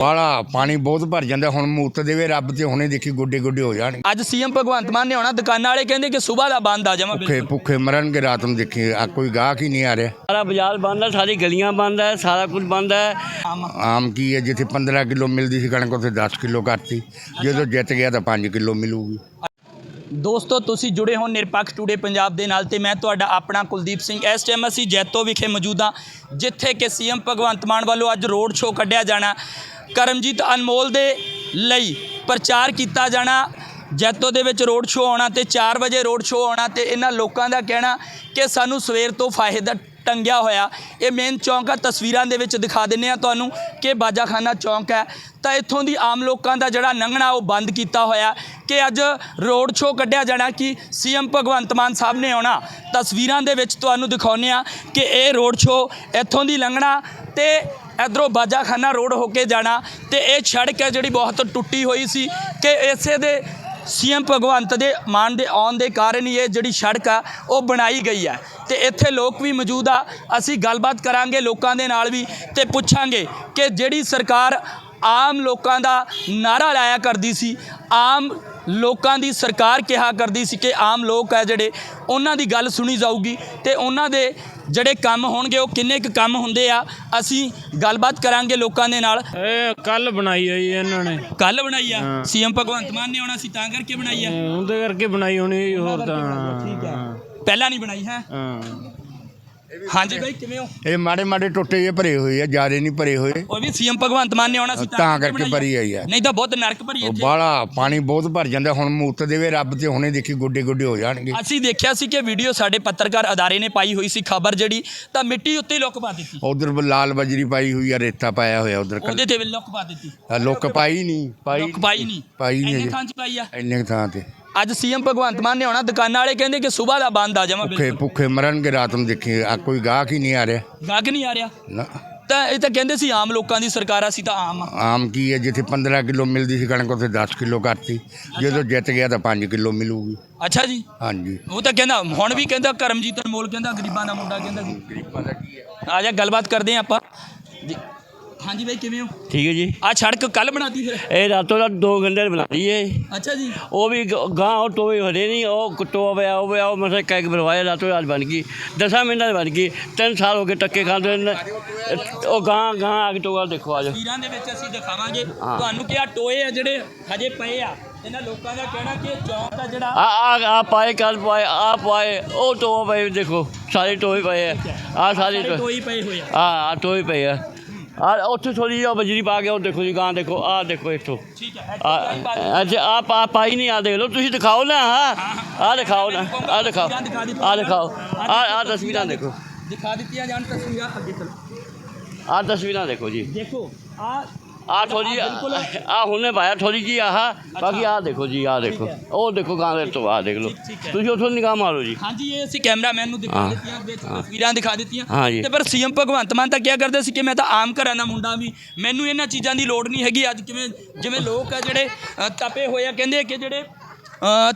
ਬਾਲਾ ਪਾਣੀ ਬਹੁਤ ਭਰ ਜਾਂਦਾ ਹੁਣ ਮੂਤ ਦੇਵੇ ਰੱਬ ਤੇ ਹੁਣੇ ਦੇਖੀ ਗੁੱਡੇ ਗੁੱਡੇ ਹੋ ਜਾਣਗੇ। ਅੱਜ ਸੀਐਮ ਭਗਵੰਤ ਮਾਨ ਨੇ ਆਉਣਾ ਦੁਕਾਨਾਂ ਵਾਲੇ ਕਹਿੰਦੇ ਕਿ ਸਵੇਰ ਦਾ ਬੰਦ ਆ ਜਾਵਾਂ ਭੁੱਖੇ ਭੁੱਖੇ ਮਰਨਗੇ ਰਾਤ ਨੂੰ ਦੇਖੀ ਆ ਕੋਈ ਗਾਹਕ ਹੀ ਨਹੀਂ ਆ ਰਿਹਾ। ਸਾਰਾ ਬਾਜ਼ਾਰ ਬੰਦ ਹੈ ਸਾਰੀ ਗਲੀਆਂ ਬੰਦ ਹੈ ਸਾਰਾ ਕੁਝ ਬੰਦ ਹੈ ਆਮ ਕੀ ਹੈ ਜਿੱਥੇ 15 ਕਿਲੋ ਮਿਲਦੀ ਸੀ ਕਣਕ ਉੱਥੇ 10 ਕਿਲੋ ਕਰਤੀ। ਜਦੋਂ ਜਿੱਤ ਗਿਆ ਤਾਂ 5 ਕਿਲੋ ਮਿਲੂਗੀ। ਦੋਸਤੋ, ਤੁਸੀਂ ਜੁੜੇ ਹੋ ਨਿਰਪੱਖ ਟੂਡੇ ਪੰਜਾਬ ਦੇ ਨਾਲ ਤੇ ਮੈਂ ਤੁਹਾਡਾ ਆਪਣਾ ਕੁਲਦੀਪ ਸਿੰਘ। ਇਸ ਟਾਈਮ ਅਸੀਂ ਜੈਤੋ ਵਿਖੇ ਮੌਜੂਦ ਹਾਂ, ਜਿੱਥੇ ਕਿ ਸੀਐਮ ਭਗਵੰਤ ਮਾਨ ਵੱਲੋਂ ਅੱਜ ਰੋਡ ਸ਼ੋਅ ਕੱਢਿਆ ਜਾਣਾ। ਕਰਮਜੀਤ ਅਨਮੋਲ ਦੇ ਲਈ ਪ੍ਰਚਾਰ ਕੀਤਾ ਜਾਣਾ। ਜੈਤੋ ਦੇ ਵਿੱਚ ਰੋਡ ਸ਼ੋਅ ਆਉਣਾ ਤੇ 4 ਵਜੇ ਰੋਡ ਸ਼ੋਅ ਆਉਣਾ ਤੇ ਇਹਨਾਂ ਲੋਕਾਂ ਦਾ ਕਹਿਣਾ ਕਿ ਸਾਨੂੰ ਸਵੇਰ ਤੋਂ ਫਾਇਦਾ ਟੰਗਿਆ ਹੋਇਆ। ਇਹ ਮੇਨ ਚੌਂਕ ਆ, ਤਸਵੀਰਾਂ ਦੇ ਵਿੱਚ ਦਿਖਾ ਦਿੰਨੇ ਆ ਤੁਹਾਨੂੰ ਕਿ ਬਾਜਾਖਾਨਾ ਚੌਂਕ ਹੈ। ਤਾਂ ਇੱਥੋਂ ਦੀ ਆਮ ਲੋਕਾਂ ਦਾ ਜਿਹੜਾ ਲੰਘਣਾ ਉਹ ਬੰਦ ਕੀਤਾ ਹੋਇਆ ਕਿ ਅੱਜ ਰੋਡ ਸ਼ੋਅ ਕੱਢਿਆ ਜਾਣਾ ਕਿ ਸੀਐਮ ਭਗਵੰਤ ਮਾਨ ਸਾਹਿਬ ਨੇ ਆਉਣਾ। ਤਸਵੀਰਾਂ ਦੇ ਵਿੱਚ ਤੁਹਾਨੂੰ ਦਿਖਾਉਂਦੇ ਆ ਕਿ ਇਹ ਰੋਡ ਸ਼ੋਅ ਇੱਥੋਂ ਦੀ ਲੰਘਣਾ ਤੇ ਇਧਰੋਂ ਬਾਜਾਖਾਨਾ ਰੋਡ ਹੋ ਕੇ ਜਾਣਾ ਤੇ ਇਹ ਸੜਕ ਹੈ ਜਿਹੜੀ ਬਹੁਤ ਟੁੱਟੀ ਹੋਈ ਸੀ ਕਿ ਇਸੇ ਦੇ ਸੀਐਮ ਭਗਵੰਤ ਦੇ ਮਾਨ ਦੇ ਆਉਣ ਦੇ ਕਾਰਨ ਹੀ ਇਹ ਜਿਹੜੀ ਸੜਕ ਆ, ਉਹ ਬਣਾਈ ਗਈ ਹੈ ਤੇ ਇੱਥੇ ਲੋਕ ਵੀ ਮੌਜੂਦ ਆ। ਅਸੀਂ ਗੱਲਬਾਤ ਕਰਾਂਗੇ ਲੋਕਾਂ ਦੇ ਨਾਲ ਵੀ ਤੇ ਪੁੱਛਾਂਗੇ ਕਿ ਜਿਹੜੀ ਸਰਕਾਰ ਆਮ ਲੋਕਾਂ ਦਾ ਨਾਰਾ ਲਾਇਆ ਕਰਦੀ ਸੀ, ਆਮ ਲੋਕਾਂ ਦੀ ਸਰਕਾਰ ਕਿਹਾ ਕਰਦੀ ਸੀ ਕਿ ਆਮ ਲੋਕ ਹੈ ਜਿਹੜੇ, ਉਹਨਾਂ ਦੀ ਗੱਲ ਸੁਣੀ ਜਾਊਗੀ ਤੇ ਉਹਨਾਂ ਦੇ ਜਿਹੜੇ ਕੰਮ ਹੋਣਗੇ ਉਹ ਕਿੰਨੇ ਕੁ ਕੰਮ ਹੁੰਦੇ ਆ ਅਸੀਂ ਗੱਲਬਾਤ ਕਰਾਂਗੇ ਲੋਕਾਂ ਦੇ ਨਾਲ। ਇਹ ਕੱਲ ਬਣਾਈ ਹੋਈ ਇਹਨਾਂ ਨੇ। ਕੱਲ ਬਣਾਈ ਆ? ਸੀਐਮ ਭਗਵੰਤ ਮਾਨ ਨੇ ਆਉਣਾ ਸੀ ਤਾਂ ਕਰਕੇ ਬਣਾਈ ਆ? ਉਹਦੇ ਕਰਕੇ ਬਣਾਈ ਹੋਣੀ ਹੋਰ ਤਾਂ ਠੀਕ ਹੈ। ਪਹਿਲਾਂ ਨਹੀਂ ਬਣਾਈ ਹੈ? ਹਾਂ। ਹਾਂਜੀ ਬਾਈ ਕਿਵੇਂ ਹੋ? ਇਹ ਮਾੜੇ ਮਾੜੇ ਟੁੱਟੇ ਜਿਹੇ ਭਰੇ ਹੋਏ ਆ ਜਿਆਦੇ ਨਹੀਂ ਭਰੇ ਹੋਏ। ਉਹ ਵੀ ਸੀਐਮ ਭਗਵੰਤ ਮਾਨ ਨੇ ਆਉਣਾ ਸੀ ਤਾਂ ਕਰਕੇ ਬਣਾਈ ਭਰੀ ਹੋਈ ਆ। ਨਹੀਂ ਤਾਂ ਬਹੁਤ ਨਰਕ ਭਰੀ ਉਹ ਇੱਥੇ। ਬਾਲਾ ਪਾਣੀ ਬਹੁਤ ਭਰ ਜਾਂਦਾ ਹੁਣ ਮੂਤ ਦੇਵੇ ਰੱਬ ਤੇ ਹੁਣੇ ਦੇਖੀ ਗੁੱਡੇ ਗੁੱਡੇ ਹੋ ਜਾਣਗੇ। ਅਸੀਂ ਦੇਖਿਆ ਸੀ ਕਿ ਵੀਡੀਓ ਸਾਡੇ ਪੱਤਰਕਾਰ ਅਦਾਰੇ ਨੇ ਪਾਈ ਹੋਈ ਸੀ ਖਬਰ ਜਿਹੜੀ ਤਾਂ ਮਿੱਟੀ ਉੱਤੇ ਹੀ ਲੁੱਕ ਪਾ ਦਿੱਤੀ। ਉਧਰ ਲਾਲ ਬਜਰੀ ਪਾਈ ਹੋਈ ਆ ਰੇਤਾ ਪਾਇਆ ਹੋਇਆ ਉਧਰ ਉਹਦੇ ਤੇ ਵੀ ਲੁੱਕ ਪਾ ਦਿੱਤੀ। ਲੋਕ ਪਾਈ ਨਹੀਂ ਪਾਈ ਲੁੱਕ ਪਾਈ ਨਹੀਂ। ਪਾਈ ਨਹੀਂ ਇੰਨੇ। ਥਾਂ 'ਚ ਪਾਈ ਆ? ਇੰਨੇ ਕੁ ਥਾਂ ਤੇ। ਅੱਜ ਸੀਐਮ ਭਗਵੰਤ ਮਾਨ ਨੇ ਆਉਣਾ ਦੁਕਾਨਾਂ ਵਾਲੇ ਕਹਿੰਦੇ ਕਿ ਸਵੇਰ ਦਾ ਬੰਦ ਆ ਜਾਵਾਂ ਭੁੱਖੇ ਭੁੱਖੇ ਮਰਨਗੇ ਰਾਤ ਨੂੰ ਦੇਖੀ ਆ ਕੋਈ ਗਾਹਕ ਹੀ ਨਹੀਂ ਆ ਰਿਹਾ। ਗਾਹਕ ਨਹੀਂ ਆ ਰਿਹਾ। ਨਾ। ਤਾਂ ਇਹ ਤਾਂ ਕਹਿੰਦੇ ਸੀ ਆਮ ਲੋਕਾਂ ਦੀ ਸਰਕਾਰ ਅਸੀਂ ਤਾਂ ਆਮ ਆ। ਆਮ ਕੀ ਹੈ ਜਿੱਥੇ 15 ਕਿਲੋ ਮਿਲਦੀ ਸੀ ਕਣਕ ਉੱਥੇ 10 ਕਿਲੋ ਕਰਤੀ। ਜਦੋਂ ਜਿੱਤ ਗਿਆ ਤਾਂ 5 ਕਿਲੋ ਮਿਲੂਗੀ। ਅੱਛਾ ਜੀ। ਹਾਂਜੀ। ਉਹ ਤਾਂ ਕਹਿੰਦਾ ਹੁਣ ਵੀ ਕਹਿੰਦਾ ਕਰਮਜੀਤ ਅਨਮੋਲ ਕਹਿੰਦਾ ਗਰੀਬਾਂ ਦਾ ਮੁੰਡਾ ਕਹਿੰਦਾ ਗਰੀਬਾਂ ਦਾ ਕੀ ਹੈ? ਆ ਜਾ ਗੱਲਬਾਤ ਕਰਦੇ ਹਾਂ ਆਪਾਂ। ਹਾਂਜੀ ਬਾਈ ਕਿਵੇਂ ਹੋ? ਠੀਕ ਹੈ ਜੀ। ਆ ਸੜਕ ਕੱਲ ਬਣਾਤੀ ਫਿਰ? ਇਹ ਰਾਤੋਂ ਰਾਤ 2 ਘੰਟੇ ਬਣਾ ਲਈ ਹੈ ਅੱਛਾ ਜੀ। ਉਹ ਵੀ ਗ- ਉਹ ਟੋਏ ਹਰੇ ਨਹੀਂ ਉਹ ਕੁੱਟੋ ਪਿਆ ਉਹ ਪਿਆ ਉਹ ਮਸੇ ਕਹਿ ਕੇ ਬਣਵਾਇਆ ਰਾਤੋਂ ਰਾਤ ਬਣ ਗਈ। ਦਸਾਂ ਮਿੰਟਾਂ 'ਚ ਬਣ ਗਈ। ਤਿੰਨ ਸਾਲ ਹੋ ਗਏ ਟੱਕੇ ਖਾਂਦੇ ਨੇ। ਉਹ ਗਾਂ ਗਾਂ ਆ ਕੇ ਟੋਆ ਦੇਖੋ ਆਜੋ ਤਸਵੀਰਾਂ ਦੇ ਵਿੱਚ ਅਸੀਂ ਦਿਖਾਵਾਂਗੇ। ਤੁਹਾਨੂੰ ਕਿ ਆ ਟੋਏ ਆ ਜਿਹੜੇ ਹਜੇ ਪਏ ਆ। ਇਹਨਾਂ ਲੋਕਾਂ ਦਾ ਕਹਿਣਾ ਕਿ ਚੌਂਕ ਆ ਜਿਹੜਾ ਆ ਆ ਆ ਪਾਏ ਕੱਲ ਪਾਏ ਆ ਪਾਏ ਉਹ ਟੋਏ ਪਏ ਦੇਖੋ ਸਾਰੇ ਟੋਏ ਪਏ ਆ। ਆ ਸਾਰੇ ਟੋਏ। ਪਏ ਹੋਏ ਆ। ਆ ਟੋਏ ਪਏ ਆ। ਆ ਉੱਥੇ ਥੋੜੀ ਜਿਹੀ ਉਹ ਬਜਰੀ ਪਾ ਕੇ ਉਹ ਦੇਖੋ ਜੀ ਗਾਂ ਦੇਖੋ ਆ ਦੇਖੋ ਇੱਥੋਂ। ਠੀਕ ਹੈ ਅੱਜ ਆ ਪਾ ਪਾਈ ਨਹੀਂ ਆ ਦੇਖ ਲਓ ਤੁਸੀਂ ਦਿਖਾਓ ਨਾ ਆ ਦਿਖਾਓ ਨਾ ਆ ਦਿਖਾਓ। ਆ ਦਿਖਾਓ। ਆ ਆ ਤਸਵੀਰਾਂ ਦੇਖੋ। ਦਿਖਾ ਦਿੱਤੀਆਂ ਜਾਣ ਤਸਵੀਰਾਂ ਅੱਗੇ ਚਲੋ। ਆ ਤਸਵੀਰਾਂ ਦੇਖੋ ਜੀ। ਦੇਖੋ ਆ ਆ ਥੋੜੀ ਆ ਹੁਣੇ ਪਾਇਆ ਥੋੜੀ ਜੀ ਆਹ ਬਾਕੀ ਆ ਦੇਖੋ ਜੀ ਆ ਦੇਖੋ ਉਹ ਦੇਖੋ ਗਾਂ ਦੇ ਤੋਂ ਆ ਦੇਖ ਲਓ। ਤੁਸੀਂ ਉੱਥੋਂ ਨਿਗਾਹ ਮਾਰੋ ਜੀ ਹਾਂਜੀ ਇਹ ਅਸੀਂ ਕੈਮਰਾਮੈਨ ਨੂੰ ਦਿਖਾ। ਦਿੱਤੀਆਂ ਵਿੱਚ ਤਸਵੀਰਾਂ ਦਿਖਾ ਦਿੱਤੀਆਂ। ਤੇ ਪਰ ਸੀਐਮ ਭਗਵੰਤ ਮਾਨ ਤਾਂ ਕਿਹਾ ਕਰਦੇ ਸੀ ਕਿ ਮੈਂ ਤਾਂ ਆਮ ਘਰਾਂ ਦਾ ਮੁੰਡਾ ਵੀ ਮੈਨੂੰ ਇਹਨਾਂ ਚੀਜ਼ਾਂ ਦੀ ਲੋੜ ਨਹੀਂ ਹੈਗੀ ਅੱਜ ਕਿਵੇਂ ਜਿਵੇਂ ਲੋਕ ਆ ਜਿਹੜੇ ਤਪੇ ਹੋਏ ਆ ਕਹਿੰਦੇ ਕਿ ਜਿਹੜੇ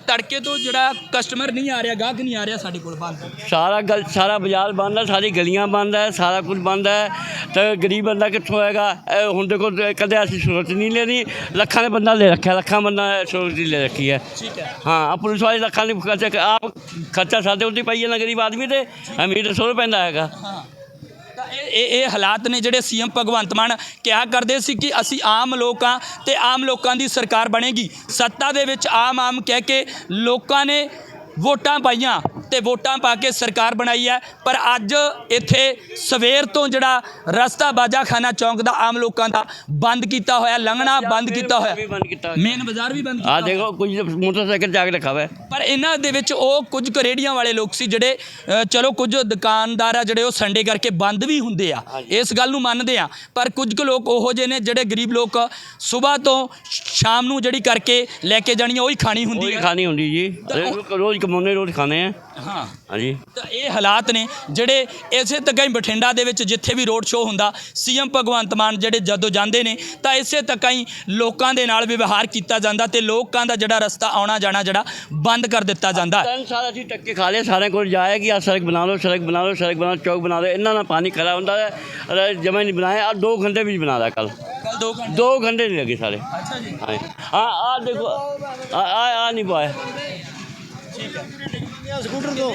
ਤੜਕੇ ਤੋਂ ਜਿਹੜਾ ਕਸਟਮਰ ਨਹੀਂ ਆ ਰਿਹਾ ਗਾਹਕ ਨਹੀਂ ਆ ਰਿਹਾ ਸਾਡੇ ਕੋਲ ਬੰਦ। ਸਾਰਾ ਗਲ ਸਾਰਾ ਬਾਜ਼ਾਰ ਬੰਦ ਹੈ ਸਾਰੀ ਗਲੀਆਂ ਬੰਦ ਹੈ ਸਾਰਾ ਕੁਝ ਬੰਦ ਹੈ। ਤੇ ਗਰੀਬ ਬੰਦਾ ਕਿੱਥੋਂ ਆਏਗਾ? ਇਹ ਹੁਣ ਦੇਖੋ ਕਦੇ ਅਸੀਂ ਸੋਚ ਨਹੀਂ ਲੈਣੀ ਲੱਖਾਂ ਦੇ ਬੰਦਾ ਲੈ ਰੱਖਿਆ ਲੱਖਾਂ ਬੰਦਾ ਸੋਚ ਦੀ ਲੈ ਰੱਖੀ ਹੈ। ਠੀਕ ਹੈ। ਹਾਂ ਪੁਲਿਸ ਵਾਲੇ ਲੱਖਾਂ ਦੀ ਖਰਚਾ ਆਪ ਖਰਚਾ ਸਾਡੇ ਉੱਤੇ ਪਾਈ ਜਾਂਦਾ ਗਰੀਬ ਆਦਮੀ ਤੇ ਅਮੀਰ ਸੋਹ ਪੈਂਦਾ ਹੈਗਾ। ਹਾਂ। ਇਹ ਇਹ ਹਾਲਾਤ ਨੇ ਜਿਹੜੇ ਸੀਐਮ ਭਗਵੰਤ ਮਾਨ ਕਿਹਾ ਕਰਦੇ ਸੀ ਕਿ ਅਸੀਂ ਆਮ ਲੋਕ ਹਾਂ ਤੇ ਆਮ ਲੋਕਾਂ ਦੀ ਸਰਕਾਰ ਬਣੇਗੀ। ਸੱਤਾ ਦੇ ਵਿੱਚ ਆਮ ਆਮ ਕਹਿ ਕੇ ਲੋਕਾਂ ਨੇ ਵੋਟਾਂ ਪਾਈਆਂ ਤੇ ਵੋਟਾਂ ਪਾ ਕੇ ਸਰਕਾਰ ਬਣਾਈ ਹੈ। ਪਰ ਅੱਜ ਇੱਥੇ ਸਵੇਰ ਤੋਂ ਜਿਹੜਾ ਰਸਤਾ ਬਾਜਾਖਾਨਾ ਚੌਂਕ ਦਾ ਆਮ ਲੋਕਾਂ ਦਾ ਬੰਦ ਕੀਤਾ ਹੋਇਆ ਲੰਘਣਾ ਬੰਦ ਕੀਤਾ ਹੋਇਆ। ਮੇਨ ਬਾਜ਼ਾਰ ਵੀ ਬੰਦ ਕੀਤਾ ਆ। ਦੇਖੋ ਕੁਝ ਮੋਟਰਸਾਈਕਲ ਜਾ ਕੇ ਰੱਖਾ ਹੋਇਆ। ਹੈ। ਪਰ ਇਹਨਾਂ ਦੇ ਵਿੱਚ ਉਹ ਕੁਝ ਕੁ ਰੇਹੜੀਆਂ ਵਾਲੇ ਲੋਕ ਸੀ ਜਿਹੜੇ ਚਲੋ ਕੁਝ ਦੁਕਾਨਦਾਰ ਆ ਜਿਹੜੇ ਉਹ ਸੰਡੇ ਕਰਕੇ ਬੰਦ ਵੀ ਹੁੰਦੇ ਆ। ਇਸ ਗੱਲ ਨੂੰ ਮੰਨਦੇ ਆ। ਪਰ ਕੁਝ ਕੁ ਲੋਕ ਉਹੋ ਜਿਹੇ ਨੇ ਜਿਹੜੇ ਗਰੀਬ ਲੋਕ ਸਵੇਰ ਤੋਂ ਸ਼ਾਮ ਨੂੰ ਜਿਹੜੀ ਕਰਕੇ ਲੈ ਕੇ ਜਾਣੀ ਆ ਉਹੀ ਖਾਣੀ ਹੁੰਦੀ ਹੈ ਖਾਣੀ ਹੁੰਦੀ ਜੀ। ਰੋਜ਼ ਕਮਾਉਣੇ ਰੋਜ਼ ਖਾਣੇ ਆ। ਹਾਂ। ਹਾਂਜੀ। ਤਾਂ ਇਹ ਹਾਲਾਤ ਨੇ ਜਿਹੜੇ ਇਸੇ ਤੱਕਾਂ ਹੀ ਬਠਿੰਡਾ ਦੇ ਵਿੱਚ ਜਿੱਥੇ ਵੀ ਰੋਡ ਸ਼ੋਅ ਹੁੰਦਾ ਸੀਐਮ ਭਗਵੰਤ ਮਾਨ ਜਿਹੜੇ ਜਦੋਂ ਜਾਂਦੇ ਨੇ ਤਾਂ ਇਸੇ ਤੱਕਾਂ ਹੀ ਲੋਕਾਂ ਦੇ ਨਾਲ ਵਿਵਹਾਰ ਕੀਤਾ ਜਾਂਦਾ ਤੇ ਲੋਕਾਂ ਦਾ ਜਿਹੜਾ ਰਸਤਾ ਆਉਣਾ ਜਾਣਾ ਜਿਹੜਾ ਬੰਦ ਕਰ ਦਿੱਤਾ ਜਾਂਦਾ। ਤਿੰਨ ਸਾਲ ਅਸੀਂ ਟੱਕੇ ਖਾ ਲਏ ਸਾਰਿਆਂ ਕੋਲ ਜਾਇਆ ਕਿ ਆ ਸੜਕ ਬਣਾ ਲਓ ਸੜਕ ਬਣਾ ਲਓ ਸੜਕ ਬਣਾ ਲਓ ਚੌਕ ਬਣਾ ਲਓ ਇਹਨਾਂ ਨਾਲ ਪਾਣੀ ਖੜਾ ਹੁੰਦਾ ਹੈ ਜਮਾ ਨਹੀਂ ਬਣਾਇਆ ਆ 2 ਘੰਟੇ ਵਿੱਚ ਬਣਾ ਲਿਆ ਕੱਲ ਦੋ ਘੰਟੇ? ਦੋ ਘੰਟੇ ਨਹੀਂ ਲੱਗੇ ਸਾਰੇ। ਅੱਛਾ ਜੀ। ਹਾਂ ਆ ਆ ਦੇਖੋ ਆ ਆ ਆ ਨਹੀਂ ਪਾਇਆ। ਸਕੂਟਰ ਤੋਂ।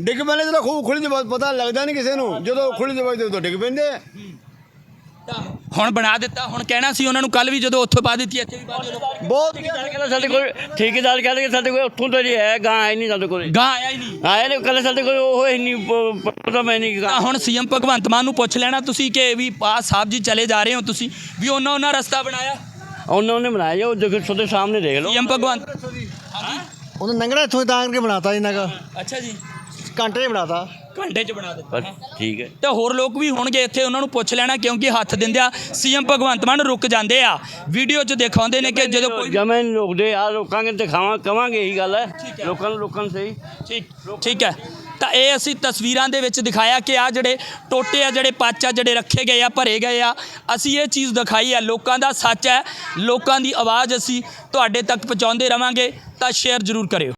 ਡਿੱਗ ਪੈਣੇ ਜਦੋਂ ਖੂਹ ਖੁੱਲੀ ਦੇ ਪਤਾ ਲੱਗਦਾ ਨਹੀਂ ਕਿਸੇ ਨੂੰ। ਜਦੋਂ ਖੁੱਲੀ ਦੇ ਵਜਦੇ ਉਦੋਂ ਡਿੱਗ ਪੈਂਦੇ ਆ। ਹੁਣ ਬਣਾ ਦਿੱਤਾ ਹੁਣ ਕਹਿਣਾ ਸੀ ਉਹਨਾਂ ਨੂੰ ਕੱਲ ਵੀ ਜਦੋਂ ਉੱਥੋਂ ਪਾ ਦਿੱਤੀ ਇੱਥੇ ਵੀ ਪਾ ਦਿਓ ਬਹੁਤ ਠੇਕੇਦਾਰ ਕਹਿੰਦਾ ਸਾਡੇ ਕੋਲ ਠੇਕੇਦਾਰ ਕਹਿੰਦੇ ਸਾਡੇ ਕੋਲ ਉੱਥੋਂ ਤੋਂ ਹੀ ਹੈ ਗਾਂ ਹੈ ਨਹੀਂ ਸਾਡੇ ਕੋਲ। ਗਾਂ ਆਇਆ ਹੀ ਨਹੀਂ। ਆਏ ਨੇ ਕੱਲ ਸਾਡੇ ਕੋਲ ਉਹ ਹੀ ਨਹੀਂ ਪ- ਪਤਾ ਮੈਂ ਨਹੀਂ ਤਾਂ ਗਾਂ ਹੁਣ ਸੀਐਮ ਭਗਵੰਤ ਮਾਨ ਨੂੰ ਪੁੱਛ ਲੈਣਾ ਤੁਸੀਂ ਕਿ ਵੀ ਆ ਸਾਹਿਬ ਜੀ ਚਲੇ ਜਾ ਰਹੇ ਹੋ ਤੁਸੀਂ ਵੀ ਉਹਨਾਂ ਉਹਨਾਂ ਰਸਤਾ ਬਣਾਇਆ? ਉਹਨਾਂ ਨੇ ਬਣਾਇਆ ਜੀ, ਉਹ ਦੇਖੋ ਤੁਹਾਡੇ ਸਾਹਮਣੇ ਦੇਖ ਲਓ। ਸੀਐਮ ਭਗਵੰਤ। ਉਹਨੂੰ ਨੰਗੜਾ ਇੱਥੋਂ ਤਾਂ ਕਰਕੇ ਬਣਾਤਾ ਇਹਨਾਂ ਦਾ ਅੱਛਾ ਜੀ। ਘੰਟੇ 'ਚ ਬਣਾਤਾ। ਘੰਟੇ 'ਚ ਬਣਾ ਦਿੱਤਾ। ਠੀਕ ਹੈ। ਤੇ ਹੋਰ ਲੋਕ ਵੀ ਹੋਣਗੇ ਇੱਥੇ ਉਹਨਾਂ ਨੂੰ ਪੁੱਛ ਲੈਣਾ ਕਿਉਂਕਿ ਹੱਥ ਦਿੰਦਿਆਂ ਸੀਐਮ ਭਗਵੰਤ ਮਾਨ ਰੁਕ ਜਾਂਦੇ ਆ। ਵੀਡੀਓ 'ਚ ਦਿਖਾਉਂਦੇ ਨੇ ਕਿ ਜਦੋਂ ਕੋਈ ਜਮੈਂ ਰੋਕਦੇ ਆ ਰੋਕਾਂਗੇ ਤੇ ਖਾਵਾਂ ਕਵਾਂਗੇ ਇਹੀ ਗੱਲ ਹੈ। ਲੋਕਾਂ ਨੂੰ ਲੋਕਾਂ ਨੂੰ ਸਹੀ। ਠੀਕ ਠੀਕ ਹੈ। ਤਾਂ ਇਹ ਅਸੀਂ ਤਸਵੀਰਾਂ ਦੇ ਵਿੱਚ ਦਿਖਾਇਆ ਕਿ ਆ ਜਿਹੜੇ ਟੋਟੇ ਆ ਜਿਹੜੇ ਪੱਚ ਆ ਜਿਹੜੇ ਰੱਖੇ ਗਏ ਆ ਭਰੇ ਗਏ ਆ ਅਸੀਂ ਇਹ ਚੀਜ਼ ਦਿਖਾਈ ਆ ਲੋਕਾਂ ਦਾ ਸੱਚ ਹੈ ਲੋਕਾਂ ਦੀ ਆਵਾਜ਼ ਅਸੀਂ ਤੁਹਾਡੇ ਤੱਕ ਪਹੁੰਚਾਉਂਦੇ ਰਵਾਂਗੇ। ਤਾਂ ਸ਼ੇਅਰ ਜ਼ਰੂਰ ਕਰਿਓ।